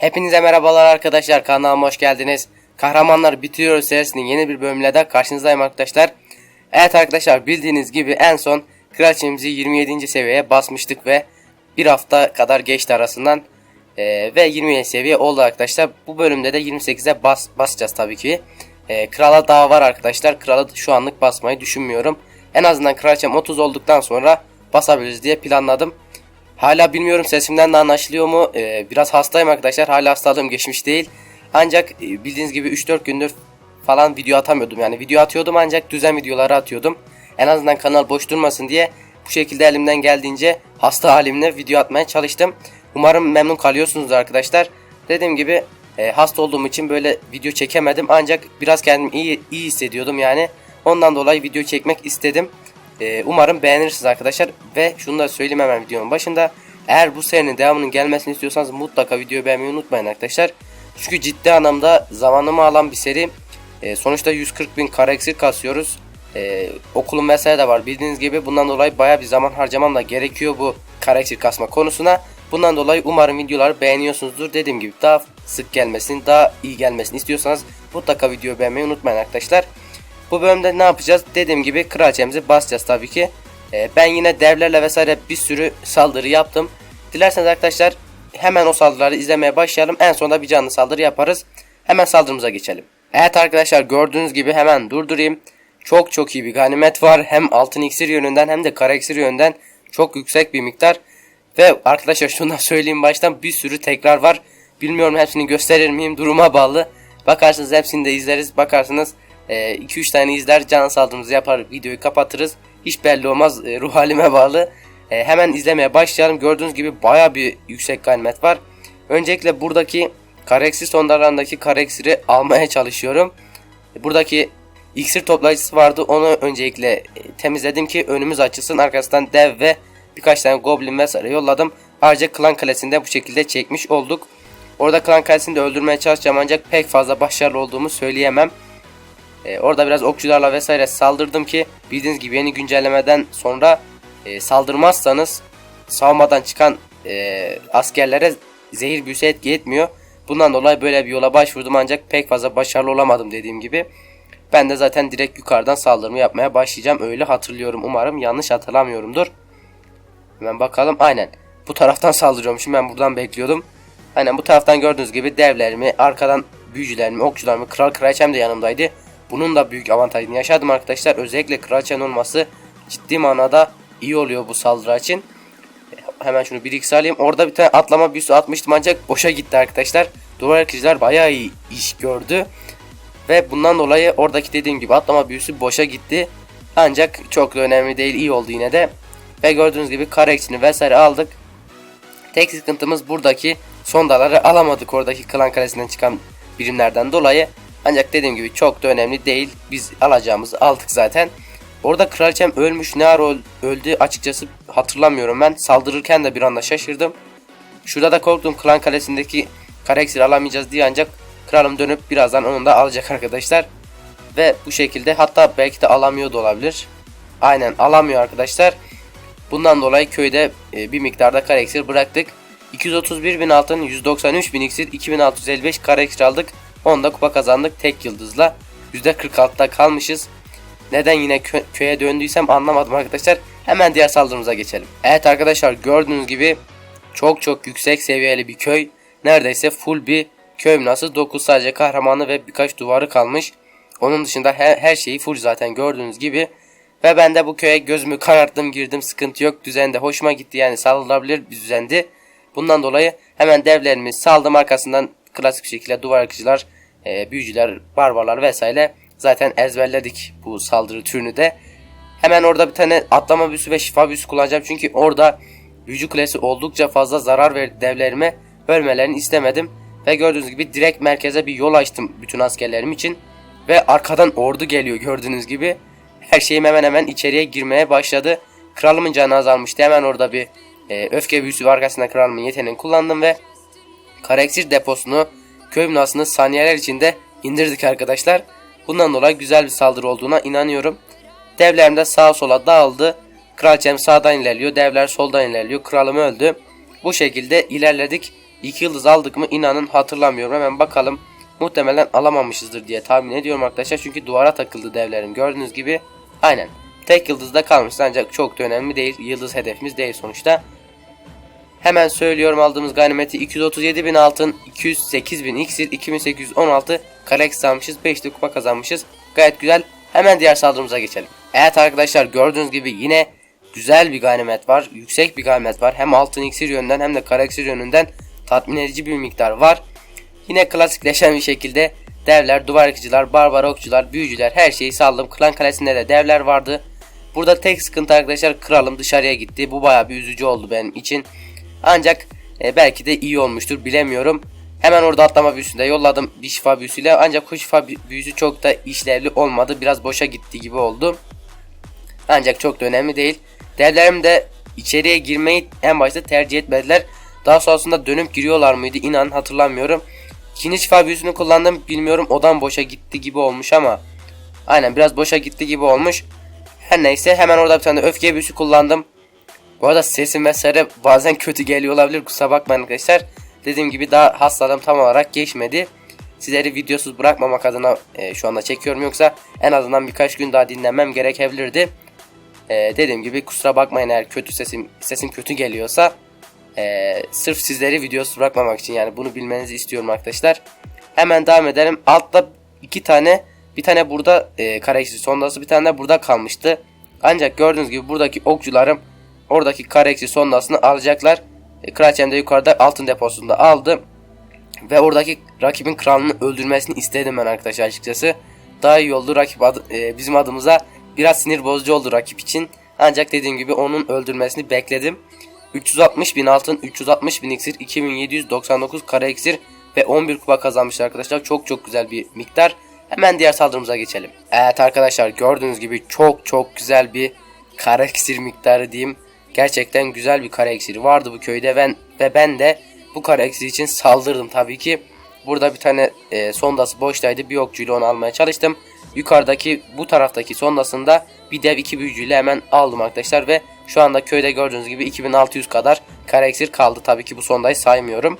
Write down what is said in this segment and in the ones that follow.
Hepinize merhabalar arkadaşlar kanalıma hoş geldiniz. Kahramanlar Bitiyor serisinin yeni bir bölümüyle de karşınızdayım arkadaşlar. Evet arkadaşlar bildiğiniz gibi en son kraliçemizi 27. seviyeye basmıştık ve bir hafta kadar geçti arasından. Ee, ve 27 seviye oldu arkadaşlar. Bu bölümde de 28'e bas, basacağız tabii ki. Ee, krala daha var arkadaşlar. Kralı şu anlık basmayı düşünmüyorum. En azından kraliçem 30 olduktan sonra basabiliriz diye planladım. Hala bilmiyorum sesimden de anlaşılıyor mu? Ee, biraz hastayım arkadaşlar. Hala hastalığım geçmiş değil. Ancak e, bildiğiniz gibi 3-4 gündür falan video atamıyordum. Yani video atıyordum ancak düzen videoları atıyordum. En azından kanal boş durmasın diye bu şekilde elimden geldiğince hasta halimle video atmaya çalıştım. Umarım memnun kalıyorsunuz arkadaşlar. Dediğim gibi e, hasta olduğum için böyle video çekemedim. Ancak biraz kendimi iyi, iyi hissediyordum yani. Ondan dolayı video çekmek istedim. Ee, umarım beğenirsiniz arkadaşlar. Ve şunu da söyleyeyim hemen videonun başında. Eğer bu serinin devamının gelmesini istiyorsanız mutlaka videoyu beğenmeyi unutmayın arkadaşlar. Çünkü ciddi anlamda zamanımı alan bir seri. Ee, sonuçta 140 bin kare eksik kasıyoruz. Ee, okulun vesaire de var bildiğiniz gibi. Bundan dolayı baya bir zaman harcamam da gerekiyor bu eksik kasma konusuna. Bundan dolayı umarım videoları beğeniyorsunuzdur. Dediğim gibi daha sık gelmesini, daha iyi gelmesini istiyorsanız mutlaka videoyu beğenmeyi unutmayın arkadaşlar. Bu bölümde ne yapacağız? Dediğim gibi kraliçemizi basacağız tabii ki. Ee, ben yine devlerle vesaire bir sürü saldırı yaptım. Dilerseniz arkadaşlar hemen o saldırıları izlemeye başlayalım. En sonunda bir canlı saldırı yaparız. Hemen saldırımıza geçelim. Evet arkadaşlar gördüğünüz gibi hemen durdurayım. Çok çok iyi bir ganimet var. Hem altın iksir yönünden hem de kara iksir yönünden çok yüksek bir miktar. Ve arkadaşlar şunu da söyleyeyim baştan bir sürü tekrar var. Bilmiyorum hepsini gösterir miyim duruma bağlı. Bakarsınız hepsini de izleriz. Bakarsınız 2-3 e, tane izler can saldırımızı yapar videoyu kapatırız. Hiç belli olmaz e, ruh halime bağlı. E, hemen izlemeye başlayalım. Gördüğünüz gibi baya bir yüksek ganimet var. Öncelikle buradaki kareksir sonlarındaki kareksiri almaya çalışıyorum. Buradaki iksir toplayıcısı vardı. Onu öncelikle temizledim ki önümüz açılsın. Arkasından dev ve birkaç tane goblin vesaire yolladım. Ayrıca klan kalesinde bu şekilde çekmiş olduk. Orada klan kalesini de öldürmeye çalışacağım ancak pek fazla başarılı olduğumu söyleyemem. E, orada biraz okçularla vesaire saldırdım ki bildiğiniz gibi yeni güncellemeden sonra e, saldırmazsanız savunmadan çıkan e, askerlere zehir büyüsü etki etmiyor. Bundan dolayı böyle bir yola başvurdum ancak pek fazla başarılı olamadım dediğim gibi. Ben de zaten direkt yukarıdan saldırımı yapmaya başlayacağım. Öyle hatırlıyorum. Umarım yanlış hatırlamıyorumdur. Hemen bakalım. Aynen. Bu taraftan saldırıyormuşum. Ben buradan bekliyordum. Aynen bu taraftan gördüğünüz gibi devlerimi, arkadan büyücülerimi, okçularımı, kral kraliçem de yanımdaydı. Bunun da büyük avantajını yaşadım arkadaşlar. Özellikle kraliçenin olması ciddi manada iyi oluyor bu saldırı için. Hemen şunu bir x. Orada bir tane atlama büyüsü atmıştım ancak boşa gitti arkadaşlar. Duvar kişiler bayağı iyi iş gördü. Ve bundan dolayı oradaki dediğim gibi atlama büyüsü boşa gitti. Ancak çok da önemli değil iyi oldu yine de. Ve gördüğünüz gibi kare eksini vesaire aldık. Tek sıkıntımız buradaki sondaları alamadık oradaki klan kalesinden çıkan birimlerden dolayı. Ancak dediğim gibi çok da önemli değil. Biz alacağımızı aldık zaten. Orada kraliçem ölmüş ne ara öldü açıkçası hatırlamıyorum ben. Saldırırken de bir anda şaşırdım. Şurada da korktum klan kalesindeki kareksir alamayacağız diye ancak kralım dönüp birazdan onu da alacak arkadaşlar. Ve bu şekilde hatta belki de alamıyor da olabilir. Aynen alamıyor arkadaşlar. Bundan dolayı köyde e, bir miktarda kareksir bıraktık. 231 bin altın, 193 bin iksir, 2655 kareksir aldık. 10'da kupa kazandık tek yıldızla. %46'da kalmışız. Neden yine kö köye döndüysem anlamadım arkadaşlar. Hemen diğer saldırımıza geçelim. Evet arkadaşlar gördüğünüz gibi çok çok yüksek seviyeli bir köy. Neredeyse full bir köy nasıl 9 sadece kahramanı ve birkaç duvarı kalmış. Onun dışında her, her şeyi full zaten gördüğünüz gibi. Ve ben de bu köye gözümü kararttım girdim sıkıntı yok düzende hoşuma gitti yani saldırılabilir bir düzendi. Bundan dolayı hemen devlerimi saldım arkasından klasik bir şekilde duvar akıcılar, e, büyücüler, barbarlar vesaire zaten ezberledik bu saldırı türünü de. Hemen orada bir tane atlama büyüsü ve şifa büyüsü kullanacağım. Çünkü orada büyücü kulesi oldukça fazla zarar verdi devlerime. Ölmelerini istemedim. Ve gördüğünüz gibi direkt merkeze bir yol açtım bütün askerlerim için. Ve arkadan ordu geliyor gördüğünüz gibi. Her şeyim hemen hemen içeriye girmeye başladı. Kralımın canı azalmıştı. Hemen orada bir e, öfke büyüsü arkasında kralımın yeteneğini kullandım ve Kareksir deposunu köy binasını saniyeler içinde indirdik arkadaşlar. Bundan dolayı güzel bir saldırı olduğuna inanıyorum. Devlerim de sağa sola dağıldı. Kraliçem sağdan ilerliyor. Devler soldan ilerliyor. Kralım öldü. Bu şekilde ilerledik. 2 yıldız aldık mı inanın hatırlamıyorum. Hemen bakalım. Muhtemelen alamamışızdır diye tahmin ediyorum arkadaşlar. Çünkü duvara takıldı devlerim. Gördüğünüz gibi aynen. Tek yıldızda kalmış ancak çok da önemli değil. Yıldız hedefimiz değil sonuçta. Hemen söylüyorum aldığımız ganimeti 237 bin altın, 208 bin iksir, 2816 Kalex almışız, 5'li kupa kazanmışız. Gayet güzel. Hemen diğer saldırımıza geçelim. Evet arkadaşlar gördüğünüz gibi yine güzel bir ganimet var. Yüksek bir ganimet var. Hem altın iksir yönünden hem de kara iksir yönünden tatmin edici bir miktar var. Yine klasikleşen bir şekilde devler, duvar yıkıcılar, barbar okçular, büyücüler her şeyi saldım. Klan kalesinde de devler vardı. Burada tek sıkıntı arkadaşlar kralım dışarıya gitti. Bu baya bir üzücü oldu benim için. Ancak e, belki de iyi olmuştur bilemiyorum. Hemen orada atlama büyüsünde yolladım bir şifa büyüsüyle ancak bu şifa büyü- büyüsü çok da işlevli olmadı. Biraz boşa gitti gibi oldu. Ancak çok da önemli değil. Devlerim de içeriye girmeyi en başta tercih etmediler. Daha sonrasında dönüp giriyorlar mıydı inan hatırlamıyorum. İkinci şifa büyüsünü kullandım bilmiyorum odan boşa gitti gibi olmuş ama. Aynen biraz boşa gitti gibi olmuş. Her neyse hemen orada bir tane öfke büyüsü kullandım. Bu arada sesim vesaire bazen kötü geliyor olabilir kusura bakmayın arkadaşlar. Dediğim gibi daha hastalığım tam olarak geçmedi. Sizleri videosuz bırakmamak adına e, şu anda çekiyorum yoksa en azından birkaç gün daha dinlemem gerekebilirdi. E, dediğim gibi kusura bakmayın eğer kötü sesim sesim kötü geliyorsa e, sırf sizleri videosuz bırakmamak için yani bunu bilmenizi istiyorum arkadaşlar. Hemen devam edelim. Altta iki tane bir tane burada e, kareksi sondası bir tane de burada kalmıştı. Ancak gördüğünüz gibi buradaki okçularım oradaki kareksi sondasını alacaklar. E, Kraliçem de yukarıda altın deposunda aldı. Ve oradaki rakibin kralını öldürmesini istedim ben arkadaşlar açıkçası. Daha iyi oldu rakip adı, e, bizim adımıza biraz sinir bozucu oldu rakip için. Ancak dediğim gibi onun öldürmesini bekledim. 360 bin altın, 360 bin iksir, 2799 kara iksir ve 11 kupa kazanmışlar arkadaşlar. Çok çok güzel bir miktar. Hemen diğer saldırımıza geçelim. Evet arkadaşlar gördüğünüz gibi çok çok güzel bir kara iksir miktarı diyeyim. Gerçekten güzel bir kara iksiri vardı bu köyde ben ve ben de bu kara iksir için saldırdım tabii ki. Burada bir tane e, sondası boştaydı. Bir okçuyla onu almaya çalıştım. Yukarıdaki bu taraftaki sondasında bir dev iki büyücüyle hemen aldım arkadaşlar ve şu anda köyde gördüğünüz gibi 2600 kadar kara iksir kaldı. Tabii ki bu sondayı saymıyorum.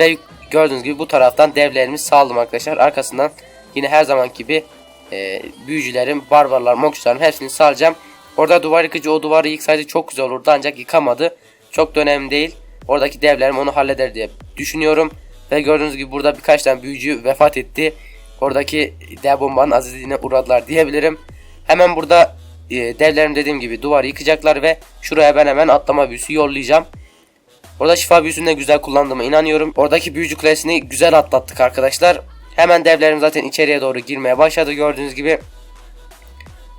Ve gördüğünüz gibi bu taraftan devlerimi saldım arkadaşlar. Arkasından yine her zaman gibi e, büyücülerim, barbarlar, mokçularım hepsini salacağım. Orada duvar yıkıcı o duvarı yıksaydı çok güzel olurdu ancak yıkamadı. Çok da önemli değil. Oradaki devlerim onu halleder diye düşünüyorum. Ve gördüğünüz gibi burada birkaç tane büyücü vefat etti. Oradaki dev bombanın azizliğine uğradılar diyebilirim. Hemen burada e, devlerim dediğim gibi duvarı yıkacaklar ve şuraya ben hemen atlama büyüsü yollayacağım. Orada şifa büyüsünü de güzel kullandığıma inanıyorum. Oradaki büyücü kulesini güzel atlattık arkadaşlar. Hemen devlerim zaten içeriye doğru girmeye başladı gördüğünüz gibi.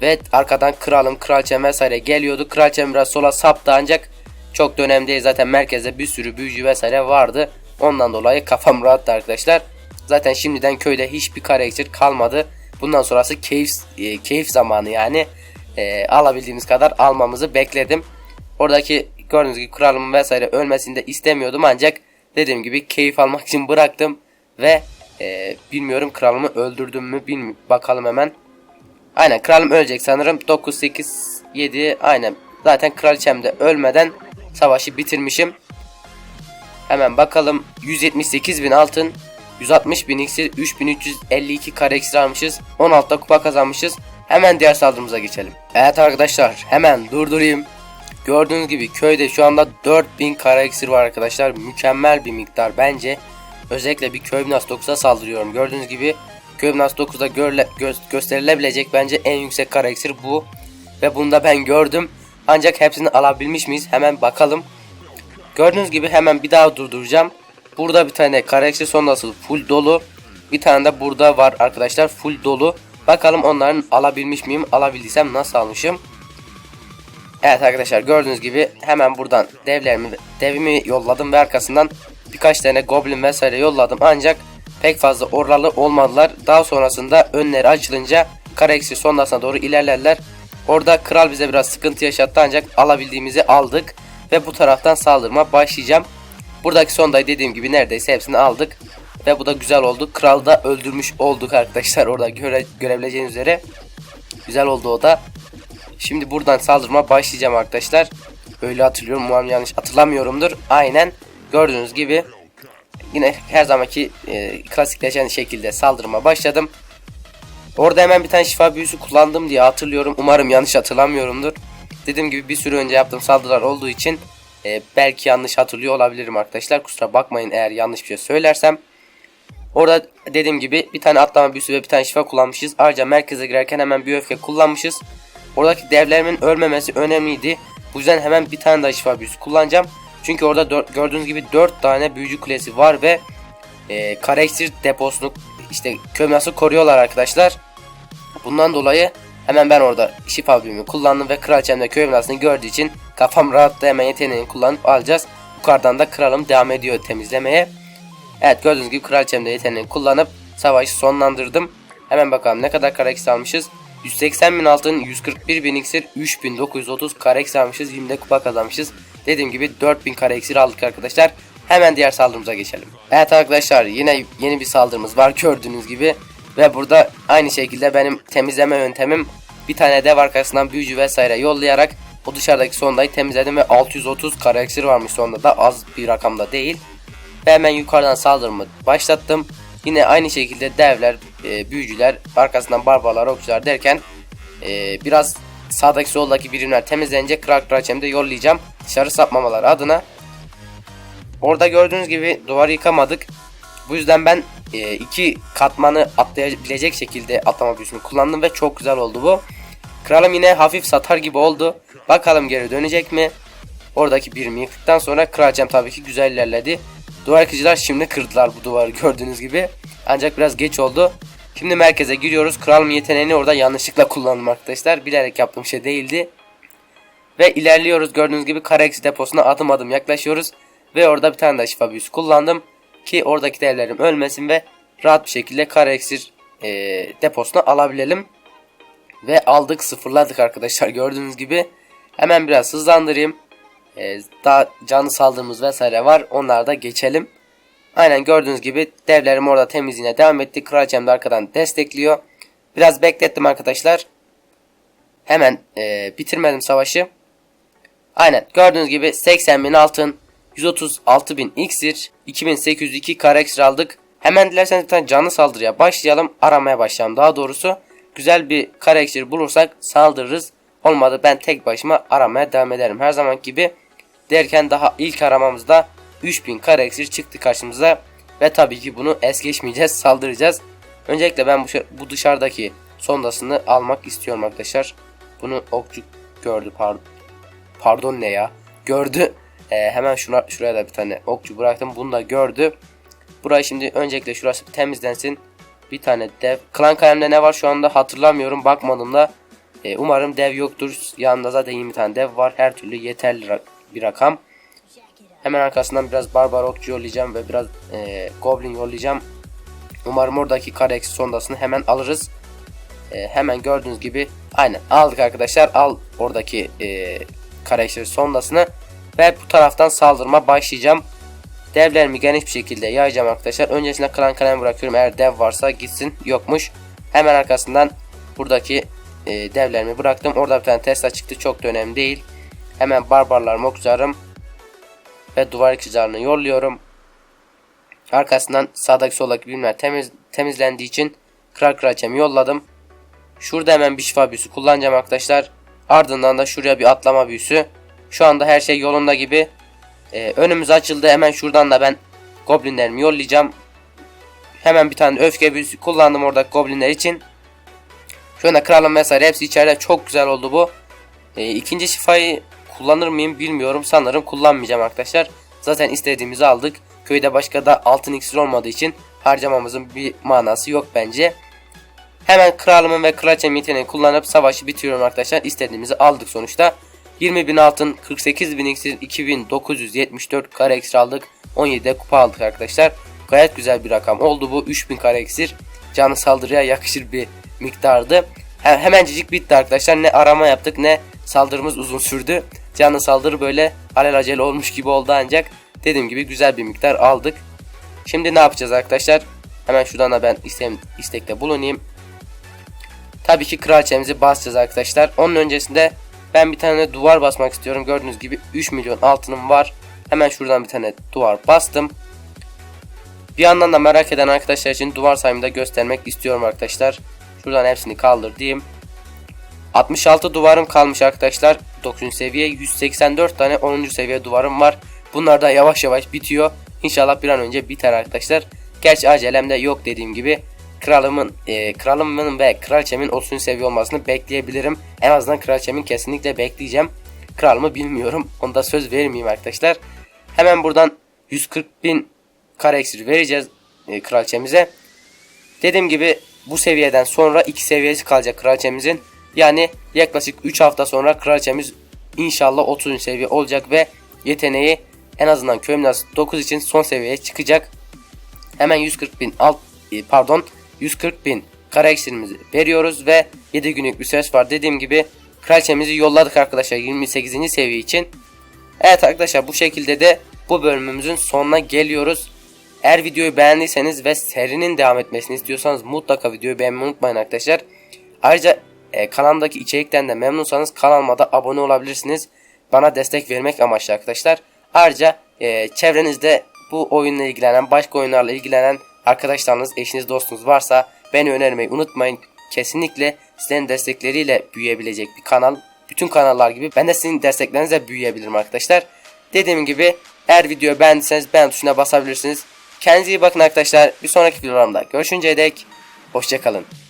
Ve arkadan kralım, kraliçem vesaire geliyordu. Kraliçem biraz sola saptı ancak çok da değil. Zaten merkezde bir sürü büyücü vesaire vardı. Ondan dolayı kafam rahattı arkadaşlar. Zaten şimdiden köyde hiçbir kare iksir kalmadı. Bundan sonrası keyif e, keyif zamanı yani. E, alabildiğimiz kadar almamızı bekledim. Oradaki gördüğünüz gibi kralımın vesaire ölmesini de istemiyordum ancak dediğim gibi keyif almak için bıraktım ve e, bilmiyorum kralımı öldürdüm mü bilmiyorum. Bakalım hemen. Aynen kralım ölecek sanırım. 9 8 7 aynen. Zaten kraliçem de ölmeden savaşı bitirmişim. Hemen bakalım. 178 bin altın 160 bin iksir 3352 kare iksir almışız. 16'da kupa kazanmışız. Hemen diğer saldırımıza geçelim. Evet arkadaşlar hemen durdurayım. Gördüğünüz gibi köyde şu anda 4000 kara iksir var arkadaşlar. Mükemmel bir miktar bence. Özellikle bir köy binas 9'a saldırıyorum. Gördüğünüz gibi köy binas 9'da görle, gö gösterilebilecek bence en yüksek kara iksir bu Ve bunu da ben gördüm Ancak hepsini alabilmiş miyiz hemen bakalım Gördüğünüz gibi hemen bir daha durduracağım. Burada bir tane kareksi sondası full dolu. Bir tane de burada var arkadaşlar full dolu. Bakalım onların alabilmiş miyim? Alabildiysem nasıl almışım? Evet arkadaşlar gördüğünüz gibi hemen buradan devlerimi devimi yolladım ve arkasından birkaç tane goblin vesaire yolladım ancak pek fazla oralı olmadılar. Daha sonrasında önleri açılınca kareksi sondasına doğru ilerlerler. Orada kral bize biraz sıkıntı yaşattı ancak alabildiğimizi aldık ve bu taraftan saldırma başlayacağım. Buradaki sondayı dediğim gibi neredeyse hepsini aldık ve bu da güzel oldu. Kralı da öldürmüş olduk arkadaşlar orada göre, görebileceğiniz üzere. Güzel oldu o da. Şimdi buradan saldırma başlayacağım arkadaşlar. Öyle hatırlıyorum umarım yanlış hatırlamıyorumdur. Aynen gördüğünüz gibi yine her zamanki e, klasikleşen şekilde saldırıma başladım. Orada hemen bir tane şifa büyüsü kullandım diye hatırlıyorum. Umarım yanlış hatırlamıyorumdur. Dediğim gibi bir süre önce yaptığım saldırılar olduğu için e, belki yanlış hatırlıyor olabilirim arkadaşlar. Kusura bakmayın eğer yanlış bir şey söylersem. Orada dediğim gibi bir tane atlama büyüsü ve bir tane şifa kullanmışız. Ayrıca merkeze girerken hemen bir öfke kullanmışız. Oradaki devlerimin ölmemesi önemliydi. Bu yüzden hemen bir tane daha şifa büyüsü kullanacağım. Çünkü orada gördüğünüz gibi 4 tane büyücü kulesi var ve e, kareksir deposunu işte kömyası koruyorlar arkadaşlar. Bundan dolayı hemen ben orada şifa büyümü kullandım ve kraliçemde köy binasını gördüğü için kafam rahattı hemen yeteneğini kullanıp alacağız. Yukarıdan da kralım devam ediyor temizlemeye. Evet gördüğünüz gibi kraliçemde yeteneğini kullanıp savaşı sonlandırdım. Hemen bakalım ne kadar karex almışız. 180 bin altın, 141 bin iksir, 3930 karex almışız, 20 de kupa kazanmışız. Dediğim gibi 4000 kareksir aldık arkadaşlar. Hemen diğer saldırımıza geçelim. Evet arkadaşlar yine yeni bir saldırımız var gördüğünüz gibi. Ve burada aynı şekilde benim temizleme yöntemim bir tane dev arkasından büyücü vesaire yollayarak o dışarıdaki sondayı temizledim ve 630 kara iksir varmış sonda da az bir rakamda değil. Ve hemen yukarıdan saldırımı başlattım. Yine aynı şekilde devler, e, büyücüler, arkasından barbarlar, okçular derken e, biraz sağdaki soldaki birimler temizlenince kral kraliçemi de yollayacağım. Dışarı sapmamaları adına. Orada gördüğünüz gibi duvarı yıkamadık. Bu yüzden ben e, iki katmanı atlayabilecek şekilde atlama büyüsünü kullandım ve çok güzel oldu bu. Kralım yine hafif satar gibi oldu. Bakalım geri dönecek mi? Oradaki birimi yıktıktan sonra kraliçem tabii ki güzel ilerledi. Duvar yıkıcılar şimdi kırdılar bu duvarı gördüğünüz gibi. Ancak biraz geç oldu. Şimdi merkeze giriyoruz. Kralım yeteneğini orada yanlışlıkla kullandım arkadaşlar. Bilerek yaptığım şey değildi. Ve ilerliyoruz gördüğünüz gibi Karex deposuna adım adım yaklaşıyoruz. Ve orada bir tane daha şifa büyüsü kullandım. Ki oradaki devlerim ölmesin ve rahat bir şekilde Karexir e, deposuna alabilelim. Ve aldık sıfırladık arkadaşlar gördüğünüz gibi. Hemen biraz hızlandırayım. Ee, daha canlı saldırımız vesaire var. Onlara da geçelim. Aynen gördüğünüz gibi devlerim orada temizliğine devam etti. Kraliçem de arkadan destekliyor. Biraz beklettim arkadaşlar. Hemen e, bitirmedim savaşı. Aynen gördüğünüz gibi 80 bin altın, 136 bin iksir, 2802 kara iksir aldık. Hemen dilerseniz bir tane canlı saldırıya başlayalım. Aramaya başlayalım daha doğrusu. Güzel bir kara iksir bulursak saldırırız. Olmadı ben tek başıma aramaya devam ederim. Her zaman gibi derken daha ilk aramamızda 3000 kara iksir çıktı karşımıza. Ve tabii ki bunu es geçmeyeceğiz saldıracağız. Öncelikle ben bu, bu dışarıdaki sondasını almak istiyorum arkadaşlar. Bunu okçu gördü pardon. Pardon ne ya? Gördü. Ee, hemen şuna, şuraya da bir tane okçu bıraktım. Bunu da gördü. Burayı şimdi öncelikle şurası temizlensin. Bir tane dev. Klan kalemde ne var şu anda hatırlamıyorum. Bakmadım da. Ee, umarım dev yoktur. Yanında zaten 20 tane dev var. Her türlü yeterli bir rakam. Hemen arkasından biraz barbar okçu yollayacağım ve biraz e, goblin yollayacağım. Umarım oradaki kare sondasını hemen alırız. E, hemen gördüğünüz gibi aynen aldık arkadaşlar. Al oradaki e, kare sondasını ve bu taraftan saldırma başlayacağım. Devlerimi geniş bir şekilde yayacağım arkadaşlar. Öncesinde klan kalem bırakıyorum. Eğer dev varsa gitsin. Yokmuş. Hemen arkasından buradaki e, devlerimi bıraktım. Orada bir tane Tesla çıktı. Çok da önemli değil. Hemen barbarlarımı okuzarım. Ve duvar ikizarını yolluyorum. Arkasından sağdaki soldaki birimler temiz, temizlendiği için kral kraliçemi yolladım. Şurada hemen bir şifa büyüsü kullanacağım arkadaşlar. Ardından da şuraya bir atlama büyüsü. Şu anda her şey yolunda gibi. Ee, önümüz açıldı. Hemen şuradan da ben goblinlerimi yollayacağım. Hemen bir tane öfke büyüsü kullandım oradaki goblinler için. Şu anda kralım vesaire hepsi içeride çok güzel oldu bu. Ee, ikinci şifayı kullanır mıyım bilmiyorum. Sanırım kullanmayacağım arkadaşlar. Zaten istediğimizi aldık. Köyde başka da altın iksir olmadığı için harcamamızın bir manası yok bence. Hemen kralımın ve kraliçem yeteneğini kullanıp savaşı bitiriyorum arkadaşlar. İstediğimizi aldık sonuçta. 20 bin altın, 48 bin iksir, 2974 kare iksir aldık. 17'de kupa aldık arkadaşlar. Gayet güzel bir rakam oldu bu. 3000 kare iksir. Canı saldırıya yakışır bir miktardı. Hemencik bitti arkadaşlar. Ne arama yaptık ne saldırımız uzun sürdü. Canlı saldırı böyle alelacele olmuş gibi oldu ancak dediğim gibi güzel bir miktar aldık. Şimdi ne yapacağız arkadaşlar? Hemen şuradan da ben istem, istekte bulunayım. Tabii ki kraliçemizi basacağız arkadaşlar. Onun öncesinde ben bir tane duvar basmak istiyorum. Gördüğünüz gibi 3 milyon altınım var. Hemen şuradan bir tane duvar bastım. Bir yandan da merak eden arkadaşlar için duvar sayımı da göstermek istiyorum arkadaşlar. Şuradan hepsini kaldır diyeyim. 66 duvarım kalmış arkadaşlar. 9. seviye 184 tane 10. seviye duvarım var. Bunlar da yavaş yavaş bitiyor. İnşallah bir an önce biter arkadaşlar. Gerçi acelem de yok dediğim gibi. Kralımın, e, kralımın ve kraliçemin 30. seviye olmasını bekleyebilirim. En azından kraliçemin kesinlikle bekleyeceğim. Kralımı bilmiyorum. Onda söz vermeyeyim arkadaşlar. Hemen buradan 140 bin kare iksir vereceğiz e, kraliçemize. Dediğim gibi bu seviyeden sonra iki seviyesi kalacak kraliçemizin. Yani yaklaşık 3 hafta sonra kraliçemiz inşallah 30. seviye olacak ve yeteneği en azından Kömnas 9 için son seviyeye çıkacak. Hemen 140 bin alt e, pardon 140 bin kara iksirimizi veriyoruz ve 7 günlük bir süreç var. Dediğim gibi kraliçemizi yolladık arkadaşlar 28. seviye için. Evet arkadaşlar bu şekilde de bu bölümümüzün sonuna geliyoruz. Eğer videoyu beğendiyseniz ve serinin devam etmesini istiyorsanız mutlaka videoyu beğenmeyi unutmayın arkadaşlar. Ayrıca e, kanalımdaki içerikten de memnunsanız kanalıma da abone olabilirsiniz. Bana destek vermek amaçlı arkadaşlar. Ayrıca e, çevrenizde bu oyunla ilgilenen, başka oyunlarla ilgilenen arkadaşlarınız, eşiniz, dostunuz varsa beni önermeyi unutmayın. Kesinlikle sizlerin destekleriyle büyüyebilecek bir kanal. Bütün kanallar gibi ben de sizin desteklerinizle büyüyebilirim arkadaşlar. Dediğim gibi eğer videoyu beğendiyseniz beğen tuşuna basabilirsiniz. Kendinize iyi bakın arkadaşlar. Bir sonraki videolarımda görüşünceye dek hoşçakalın.